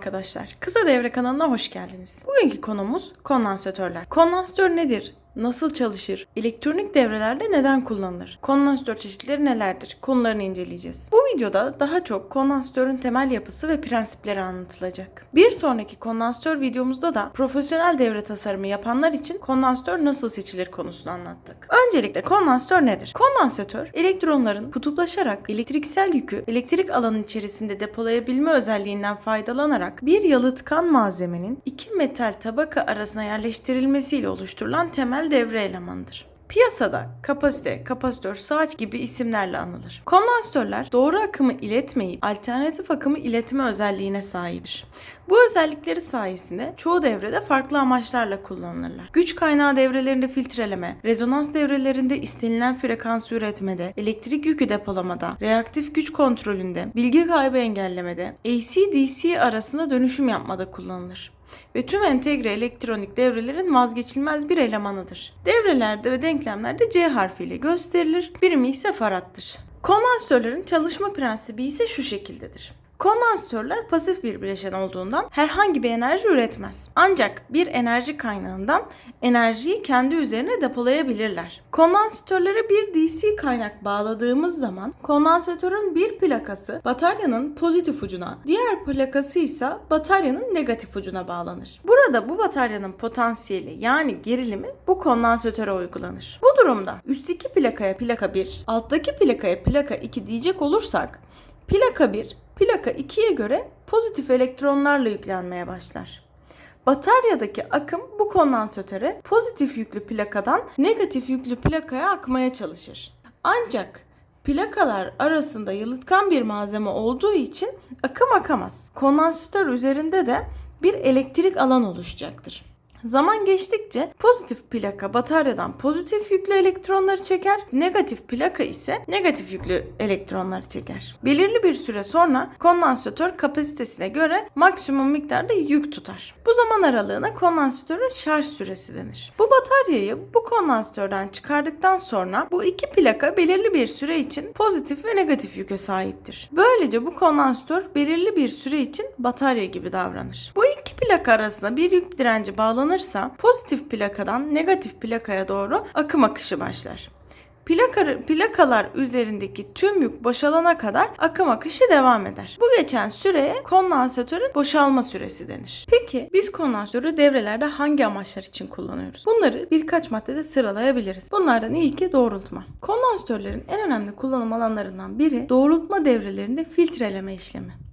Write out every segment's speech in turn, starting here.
arkadaşlar. Kısa Devre kanalına hoş geldiniz. Bugünkü konumuz kondansatörler. Kondansatör nedir? Nasıl çalışır? Elektronik devrelerde neden kullanılır? Kondansatör çeşitleri nelerdir? Konularını inceleyeceğiz. Bu videoda daha çok kondansatörün temel yapısı ve prensipleri anlatılacak. Bir sonraki kondansatör videomuzda da profesyonel devre tasarımı yapanlar için kondansatör nasıl seçilir konusunu anlattık. Öncelikle kondansatör nedir? Kondansatör, elektronların kutuplaşarak elektriksel yükü elektrik alanı içerisinde depolayabilme özelliğinden faydalanarak bir yalıtkan malzemenin iki metal tabaka arasına yerleştirilmesiyle oluşturulan temel devre elemanıdır. Piyasada kapasite, kapasitör, saat gibi isimlerle anılır. Kondansatörler doğru akımı iletmeyip alternatif akımı iletme özelliğine sahiptir. Bu özellikleri sayesinde çoğu devrede farklı amaçlarla kullanılırlar. Güç kaynağı devrelerinde filtreleme, rezonans devrelerinde istenilen frekansı üretmede, elektrik yükü depolamada, reaktif güç kontrolünde, bilgi kaybı engellemede, AC-DC arasında dönüşüm yapmada kullanılır ve tüm entegre elektronik devrelerin vazgeçilmez bir elemanıdır. Devrelerde ve denklemlerde C harfiyle gösterilir, birimi ise farattır. Kondansatörlerin çalışma prensibi ise şu şekildedir. Kondansatörler pasif bir bileşen olduğundan herhangi bir enerji üretmez. Ancak bir enerji kaynağından enerjiyi kendi üzerine depolayabilirler. Kondansatörlere bir DC kaynak bağladığımız zaman kondansatörün bir plakası bataryanın pozitif ucuna, diğer plakası ise bataryanın negatif ucuna bağlanır. Burada bu bataryanın potansiyeli yani gerilimi bu kondansatöre uygulanır. Bu durumda üstteki plakaya plaka 1, alttaki plakaya plaka 2 diyecek olursak plaka 1 plaka 2'ye göre pozitif elektronlarla yüklenmeye başlar. Bataryadaki akım bu kondansatöre pozitif yüklü plakadan negatif yüklü plakaya akmaya çalışır. Ancak plakalar arasında yalıtkan bir malzeme olduğu için akım akamaz. Kondansatör üzerinde de bir elektrik alan oluşacaktır. Zaman geçtikçe pozitif plaka bataryadan pozitif yüklü elektronları çeker, negatif plaka ise negatif yüklü elektronları çeker. Belirli bir süre sonra kondansatör kapasitesine göre maksimum miktarda yük tutar. Bu zaman aralığına kondansatörün şarj süresi denir. Bu bataryayı bu kondansatörden çıkardıktan sonra bu iki plaka belirli bir süre için pozitif ve negatif yüke sahiptir. Böylece bu kondansatör belirli bir süre için batarya gibi davranır. Bu iki plaka arasında bir yük direnci bağlanırsa pozitif plakadan negatif plakaya doğru akım akışı başlar. Plaka, plakalar üzerindeki tüm yük boşalana kadar akım akışı devam eder. Bu geçen süreye kondansatörün boşalma süresi denir. Peki biz kondansatörü devrelerde hangi amaçlar için kullanıyoruz? Bunları birkaç maddede sıralayabiliriz. Bunlardan ilki doğrultma. Kondansatörlerin en önemli kullanım alanlarından biri doğrultma devrelerinde filtreleme işlemi.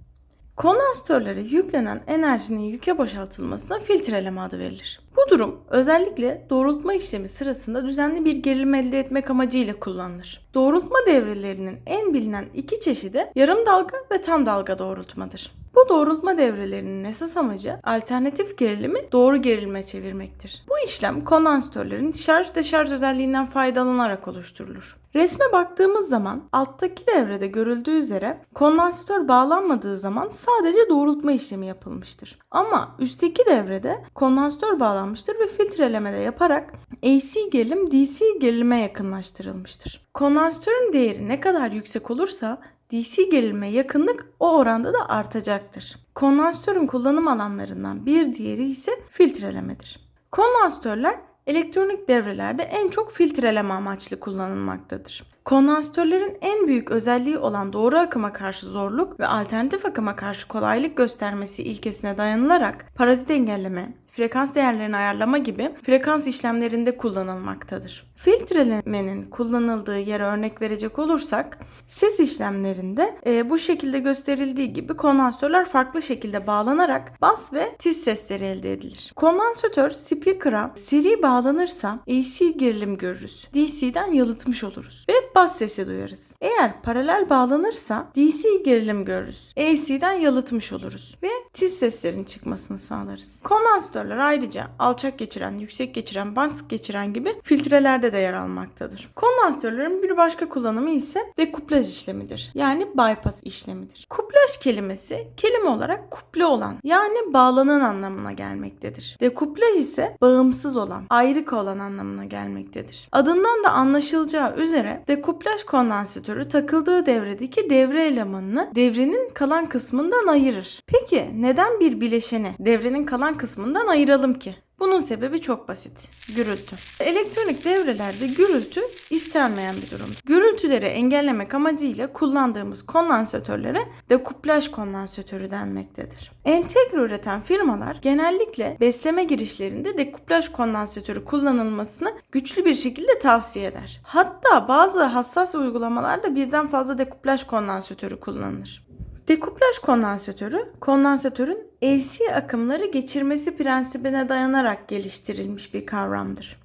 Kondansatörlere yüklenen enerjinin yüke boşaltılmasına filtreleme adı verilir. Bu durum özellikle doğrultma işlemi sırasında düzenli bir gerilim elde etmek amacıyla kullanılır. Doğrultma devrelerinin en bilinen iki çeşidi yarım dalga ve tam dalga doğrultmadır. Bu doğrultma devrelerinin esas amacı alternatif gerilimi doğru gerilime çevirmektir. Bu işlem kondansatörlerin şarj deşarj özelliğinden faydalanarak oluşturulur. Resme baktığımız zaman alttaki devrede görüldüğü üzere kondansatör bağlanmadığı zaman sadece doğrultma işlemi yapılmıştır. Ama üstteki devrede kondansatör bağlanmıştır ve filtreleme de yaparak AC gerilim DC gerilime yakınlaştırılmıştır. Kondansatörün değeri ne kadar yüksek olursa DC gerilime yakınlık o oranda da artacaktır. Kondansatörün kullanım alanlarından bir diğeri ise filtrelemedir. Kondansatörler elektronik devrelerde en çok filtreleme amaçlı kullanılmaktadır. Kondansatörlerin en büyük özelliği olan doğru akıma karşı zorluk ve alternatif akıma karşı kolaylık göstermesi ilkesine dayanılarak parazit engelleme, frekans değerlerini ayarlama gibi frekans işlemlerinde kullanılmaktadır. Filtrelemenin kullanıldığı yere örnek verecek olursak ses işlemlerinde e, bu şekilde gösterildiği gibi kondansatörler farklı şekilde bağlanarak bas ve tiz sesleri elde edilir. Kondansatör speaker'a seri bağlanırsa AC gerilim görürüz. DC'den yalıtmış oluruz ve bas sesi duyarız. Eğer paralel bağlanırsa DC gerilim görürüz. AC'den yalıtmış oluruz ve tiz seslerin çıkmasını sağlarız. Kondansatörler kondansatörler ayrıca alçak geçiren, yüksek geçiren, band geçiren gibi filtrelerde de yer almaktadır. Kondansatörlerin bir başka kullanımı ise dekuplaj işlemidir. Yani bypass işlemidir. Kuplaj kelimesi kelime olarak kuple olan yani bağlanan anlamına gelmektedir. Dekuplaj ise bağımsız olan, ayrık olan anlamına gelmektedir. Adından da anlaşılacağı üzere dekuplaj kondansatörü takıldığı devredeki devre elemanını devrenin kalan kısmından ayırır. Peki neden bir bileşeni devrenin kalan kısmından ayıralım ki? Bunun sebebi çok basit. Gürültü. Elektronik devrelerde gürültü istenmeyen bir durum. Gürültüleri engellemek amacıyla kullandığımız kondansatörlere dekuplaj kondansatörü denmektedir. Entegre üreten firmalar genellikle besleme girişlerinde dekuplaj kondansatörü kullanılmasını güçlü bir şekilde tavsiye eder. Hatta bazı hassas uygulamalarda birden fazla dekuplaj kondansatörü kullanılır. Dekuplaj kondansatörü, kondansatörün AC akımları geçirmesi prensibine dayanarak geliştirilmiş bir kavramdır.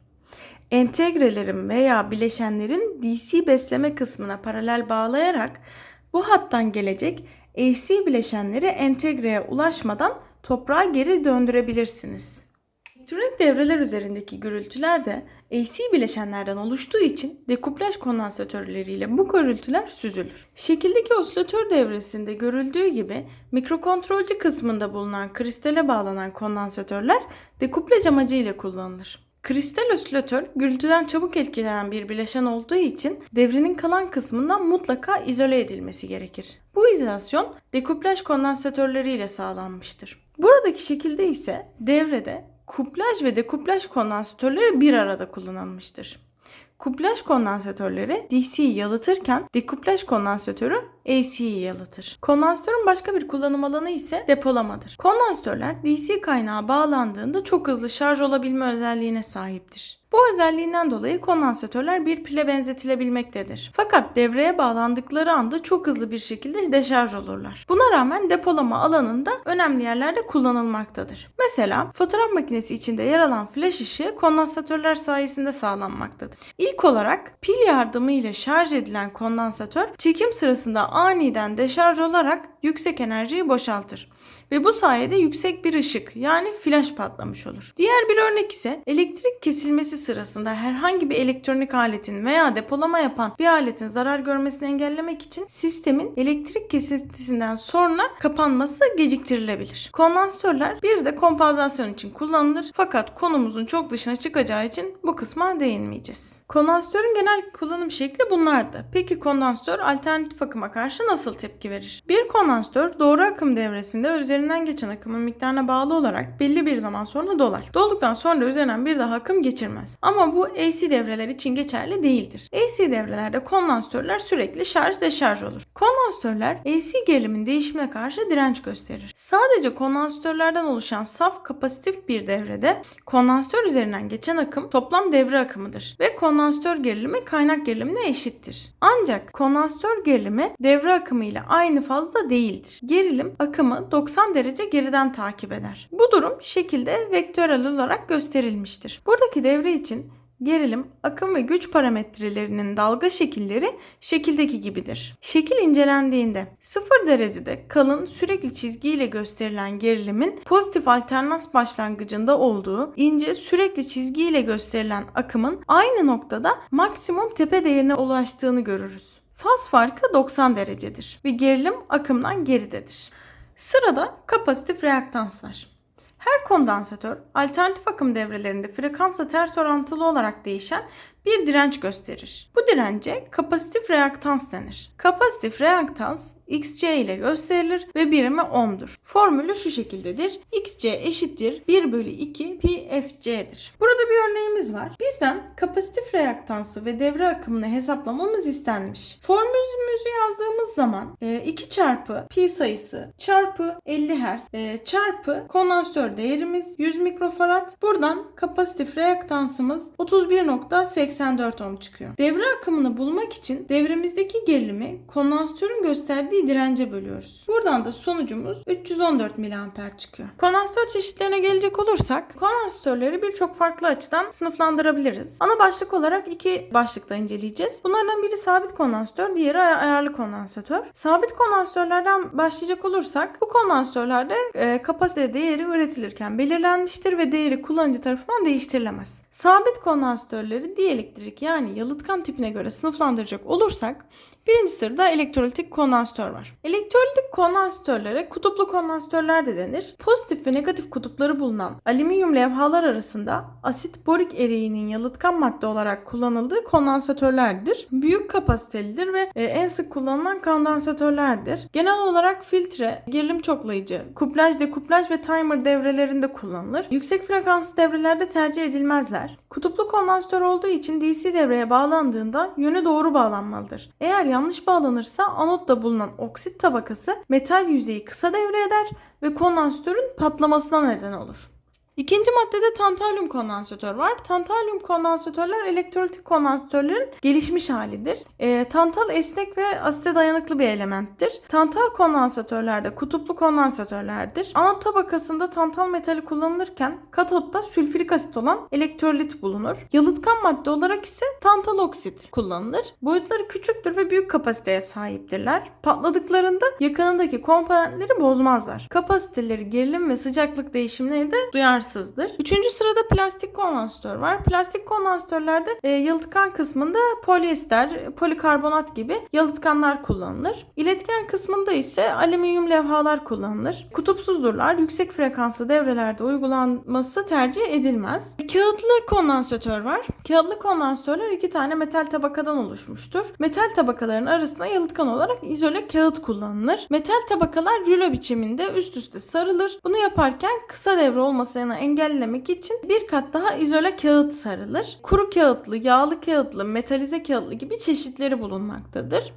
Entegrelerin veya bileşenlerin DC besleme kısmına paralel bağlayarak bu hattan gelecek AC bileşenleri entegreye ulaşmadan toprağa geri döndürebilirsiniz. Elektronik devreler üzerindeki gürültüler de AC bileşenlerden oluştuğu için dekuplaj kondansatörleriyle bu gürültüler süzülür. Şekildeki osilatör devresinde görüldüğü gibi mikrokontrolcü kısmında bulunan kristale bağlanan kondansatörler dekuplaj amacıyla kullanılır. Kristal osilatör gürültüden çabuk etkilenen bir bileşen olduğu için devrenin kalan kısmından mutlaka izole edilmesi gerekir. Bu izolasyon dekuplaj kondansatörleriyle sağlanmıştır. Buradaki şekilde ise devrede kuplaj ve dekuplaj kondansatörleri bir arada kullanılmıştır. Kuplaj kondansatörleri DC'yi yalıtırken dekuplaj kondansatörü AC'yi yalıtır. Kondansatörün başka bir kullanım alanı ise depolamadır. Kondansatörler DC kaynağı bağlandığında çok hızlı şarj olabilme özelliğine sahiptir. Bu özelliğinden dolayı kondansatörler bir pile benzetilebilmektedir. Fakat devreye bağlandıkları anda çok hızlı bir şekilde deşarj olurlar. Buna rağmen depolama alanında önemli yerlerde kullanılmaktadır. Mesela fotoğraf makinesi içinde yer alan flash ışığı kondansatörler sayesinde sağlanmaktadır. İlk olarak pil yardımıyla şarj edilen kondansatör çekim sırasında aniden deşarj olarak yüksek enerjiyi boşaltır ve bu sayede yüksek bir ışık yani flash patlamış olur. Diğer bir örnek ise elektrik kesilmesi sırasında herhangi bir elektronik aletin veya depolama yapan bir aletin zarar görmesini engellemek için sistemin elektrik kesintisinden sonra kapanması geciktirilebilir. Kondansatörler bir de kompansasyon için kullanılır fakat konumuzun çok dışına çıkacağı için bu kısma değinmeyeceğiz. Kondansatörün genel kullanım şekli bunlardı. Peki kondansatör alternatif akıma karşı nasıl tepki verir? Bir kondansatör doğru akım devresinde üzerinden geçen akımın miktarına bağlı olarak belli bir zaman sonra dolar. Dolduktan sonra üzerinden bir daha akım geçirmez. Ama bu AC devreler için geçerli değildir. AC devrelerde kondansatörler sürekli şarj deşarj olur. Kondansatörler AC gerilimin değişimine karşı direnç gösterir. Sadece kondansatörlerden oluşan saf kapasitif bir devrede kondansatör üzerinden geçen akım toplam devre akımıdır ve kondansatör gerilimi kaynak gerilimine eşittir. Ancak kondansatör gerilimi devre akımı ile aynı fazla değildir. Gerilim akımı 90 derece geriden takip eder. Bu durum şekilde vektörel olarak gösterilmiştir. Buradaki devre için gerilim, akım ve güç parametrelerinin dalga şekilleri şekildeki gibidir. Şekil incelendiğinde 0 derecede kalın sürekli çizgiyle gösterilen gerilimin pozitif alternans başlangıcında olduğu, ince sürekli çizgiyle gösterilen akımın aynı noktada maksimum tepe değerine ulaştığını görürüz. Faz farkı 90 derecedir ve gerilim akımdan geridedir. Sırada kapasitif reaktans var. Her kondansatör alternatif akım devrelerinde frekansla ters orantılı olarak değişen bir direnç gösterir. Bu dirence kapasitif reaktans denir. Kapasitif reaktans XC ile gösterilir ve birimi ohm'dur. Formülü şu şekildedir. XC eşittir 1 bölü 2 PFC'dir. Burada bir örneğimiz var. Bizden kapasitif reaktansı ve devre akımını hesaplamamız istenmiş. Formülümüzü yazdığımız zaman 2 çarpı pi sayısı çarpı 50 Hz e, çarpı kondansatör değerimiz 100 mikrofarad. Buradan kapasitif reaktansımız 31.80 84 ohm çıkıyor. Devre akımını bulmak için devremizdeki gerilimi kondansatörün gösterdiği dirence bölüyoruz. Buradan da sonucumuz 314 mA çıkıyor. Kondansatör çeşitlerine gelecek olursak kondansatörleri birçok farklı açıdan sınıflandırabiliriz. Ana başlık olarak iki başlıkta inceleyeceğiz. Bunlardan biri sabit kondansatör, diğeri ay- ayarlı kondansatör. Sabit kondansatörlerden başlayacak olursak bu kondansatörlerde e, kapasite değeri üretilirken belirlenmiştir ve değeri kullanıcı tarafından değiştirilemez. Sabit kondansatörleri dielektrik yani yalıtkan tipine göre sınıflandıracak olursak Birinci sırada elektrolitik kondansatör var. Elektrolitik kondansatörlere kutuplu kondansatörler de denir. Pozitif ve negatif kutupları bulunan alüminyum levhalar arasında asit borik eriğinin yalıtkan madde olarak kullanıldığı kondansatörlerdir. Büyük kapasitelidir ve e, en sık kullanılan kondansatörlerdir. Genel olarak filtre, gerilim çoklayıcı, kuplaj, dekuplaj ve timer devrelerinde kullanılır. Yüksek frekanslı devrelerde tercih edilmezler. Kutuplu kondansatör olduğu için DC devreye bağlandığında yönü doğru bağlanmalıdır. Eğer yanlış bağlanırsa anotta bulunan oksit tabakası metal yüzeyi kısa devre eder ve kondansatörün patlamasına neden olur. İkinci maddede tantalyum kondansatör var. Tantalyum kondansatörler elektrolitik kondansatörlerin gelişmiş halidir. E, tantal esnek ve asite dayanıklı bir elementtir. Tantal kondansatörlerde kutuplu kondansatörlerdir. Anot tabakasında tantal metali kullanılırken katotta sülfürik asit olan elektrolit bulunur. Yalıtkan madde olarak ise tantal oksit kullanılır. Boyutları küçüktür ve büyük kapasiteye sahiptirler. Patladıklarında yakınındaki komponentleri bozmazlar. Kapasiteleri gerilim ve sıcaklık değişimine de duyarsızdır. Üçüncü sırada plastik kondansatör var. Plastik kondansatörlerde e, yalıtkan kısmında polyester, polikarbonat gibi yalıtkanlar kullanılır. İletken kısmında ise alüminyum levhalar kullanılır. Kutupsuzdurlar. Yüksek frekanslı devrelerde uygulanması tercih edilmez. Kağıtlı kondansatör var. Kağıtlı kondansatörler iki tane metal tabakadan oluşmuştur. Metal tabakaların arasında yalıtkan olarak izole kağıt kullanılır. Metal tabakalar rulo biçiminde üst üste sarılır. Bunu yaparken kısa devre olmasını engellemek için bir kat daha izole kağıt sarılır. Kuru kağıtlı, yağlı kağıtlı, metalize kağıtlı gibi çeşitleri bulunmaktadır.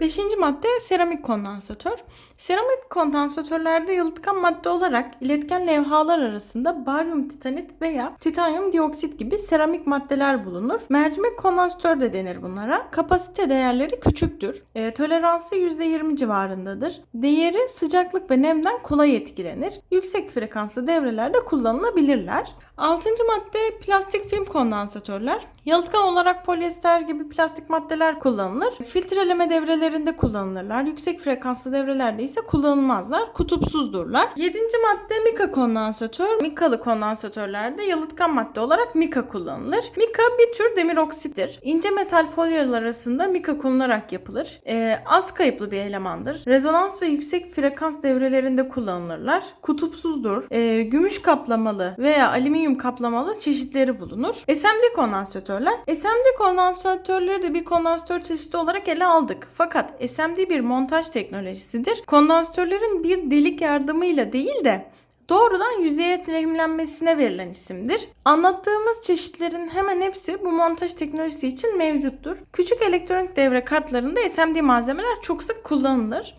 Beşinci madde seramik kondansatör. Seramik kondansatörlerde yalıtkan madde olarak iletken levhalar arasında baryum titanit veya titanyum dioksit gibi seramik maddeler bulunur. Mercimek kondansatör de denir bunlara. Kapasite değerleri küçüktür. E, toleransı %20 civarındadır. Değeri sıcaklık ve nemden kolay etkilenir. Yüksek frekanslı devrelerde kullanılabilirler. Altıncı madde plastik film kondansatörler. Yalıtkan olarak polyester gibi plastik maddeler kullanılır. Filtreleme devrelerinde kullanılırlar. Yüksek frekanslı devrelerde ise kullanılmazlar. Kutupsuzdurlar. Yedinci madde mika kondansatör. Mikalı kondansatörlerde yalıtkan madde olarak mika kullanılır. Mika bir tür demir oksittir. İnce metal folyolar arasında mika konularak yapılır. Ee, az kayıplı bir elemandır. Rezonans ve yüksek frekans devrelerinde kullanılırlar. Kutupsuzdur. Ee, gümüş kaplamalı veya alüminyum kaplamalı çeşitleri bulunur. SMD kondansatörler. SMD kondansatörleri de bir kondansatör çeşidi olarak ele aldık. Fakat SMD bir montaj teknolojisidir. Kondansatörlerin bir delik yardımıyla değil de doğrudan yüzeye lehimlenmesine verilen isimdir. Anlattığımız çeşitlerin hemen hepsi bu montaj teknolojisi için mevcuttur. Küçük elektronik devre kartlarında SMD malzemeler çok sık kullanılır.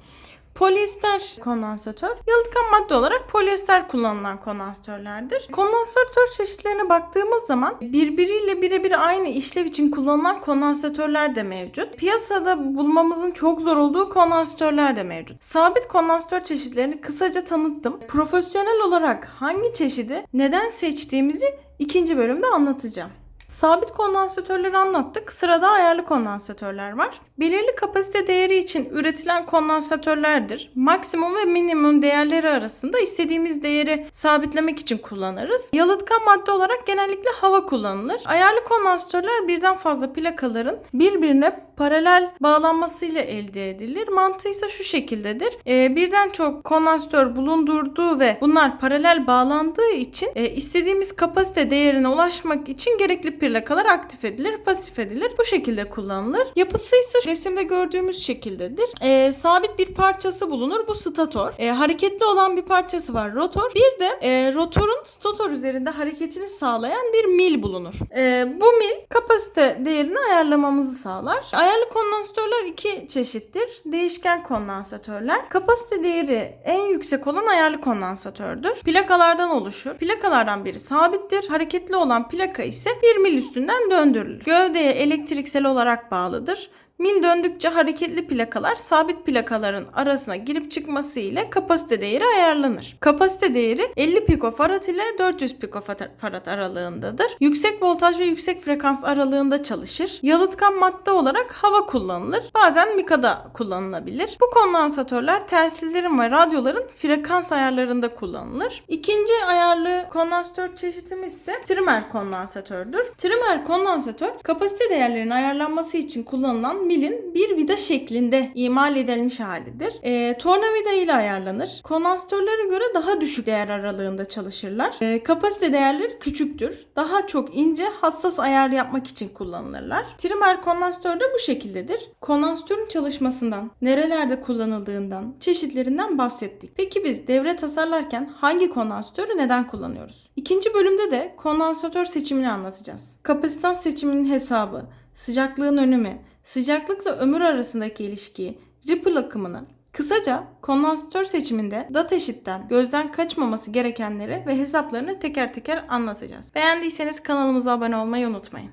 Polyester kondansatör yalıtkan madde olarak polyester kullanılan kondansatörlerdir. Kondansatör çeşitlerine baktığımız zaman birbiriyle birebir aynı işlev için kullanılan kondansatörler de mevcut. Piyasada bulmamızın çok zor olduğu kondansatörler de mevcut. Sabit kondansatör çeşitlerini kısaca tanıttım. Profesyonel olarak hangi çeşidi neden seçtiğimizi ikinci bölümde anlatacağım. Sabit kondansatörleri anlattık. Sırada ayarlı kondansatörler var. Belirli kapasite değeri için üretilen kondansatörlerdir. Maksimum ve minimum değerleri arasında istediğimiz değeri sabitlemek için kullanırız. Yalıtkan madde olarak genellikle hava kullanılır. Ayarlı kondansatörler birden fazla plakaların birbirine paralel bağlanmasıyla elde edilir. Mantığı ise şu şekildedir. Ee, birden çok kondansatör bulundurduğu ve bunlar paralel bağlandığı için e, istediğimiz kapasite değerine ulaşmak için gerekli plakalar aktif edilir, pasif edilir. Bu şekilde kullanılır. Yapısı ise resimde gördüğümüz şekildedir. Ee, sabit bir parçası bulunur. Bu stator. Ee, hareketli olan bir parçası var rotor. Bir de e, rotorun stator üzerinde hareketini sağlayan bir mil bulunur. Ee, bu mil kapasite değerini ayarlamamızı sağlar. Ayarlı kondansatörler iki çeşittir. Değişken kondansatörler. Kapasite değeri en yüksek olan ayarlı kondansatördür. Plakalardan oluşur. Plakalardan biri sabittir. Hareketli olan plaka ise bir mil üstünden döndürülür. Gövdeye elektriksel olarak bağlıdır. Mil döndükçe hareketli plakalar sabit plakaların arasına girip çıkması ile kapasite değeri ayarlanır. Kapasite değeri 50 pikofarad ile 400 pikofarad aralığındadır. Yüksek voltaj ve yüksek frekans aralığında çalışır. Yalıtkan madde olarak hava kullanılır. Bazen mikada kullanılabilir. Bu kondansatörler telsizlerin ve radyoların frekans ayarlarında kullanılır. İkinci ayarlı kondansatör çeşitimiz ise trimmer kondansatördür. Trimmer kondansatör kapasite değerlerinin ayarlanması için kullanılan milin bir vida şeklinde imal edilmiş halidir. E, tornavida ile ayarlanır. Kondansatörlere göre daha düşük değer aralığında çalışırlar. E, kapasite değerleri küçüktür. Daha çok ince hassas ayar yapmak için kullanılırlar. Trimmer kondansatör de bu şekildedir. Kondansatörün çalışmasından, nerelerde kullanıldığından, çeşitlerinden bahsettik. Peki biz devre tasarlarken hangi kondansatörü neden kullanıyoruz? İkinci bölümde de kondansatör seçimini anlatacağız. Kapasitans seçiminin hesabı, sıcaklığın önemi, sıcaklıkla ömür arasındaki ilişkiyi, ripple akımını, Kısaca kondansatör seçiminde datasheet'ten gözden kaçmaması gerekenleri ve hesaplarını teker teker anlatacağız. Beğendiyseniz kanalımıza abone olmayı unutmayın.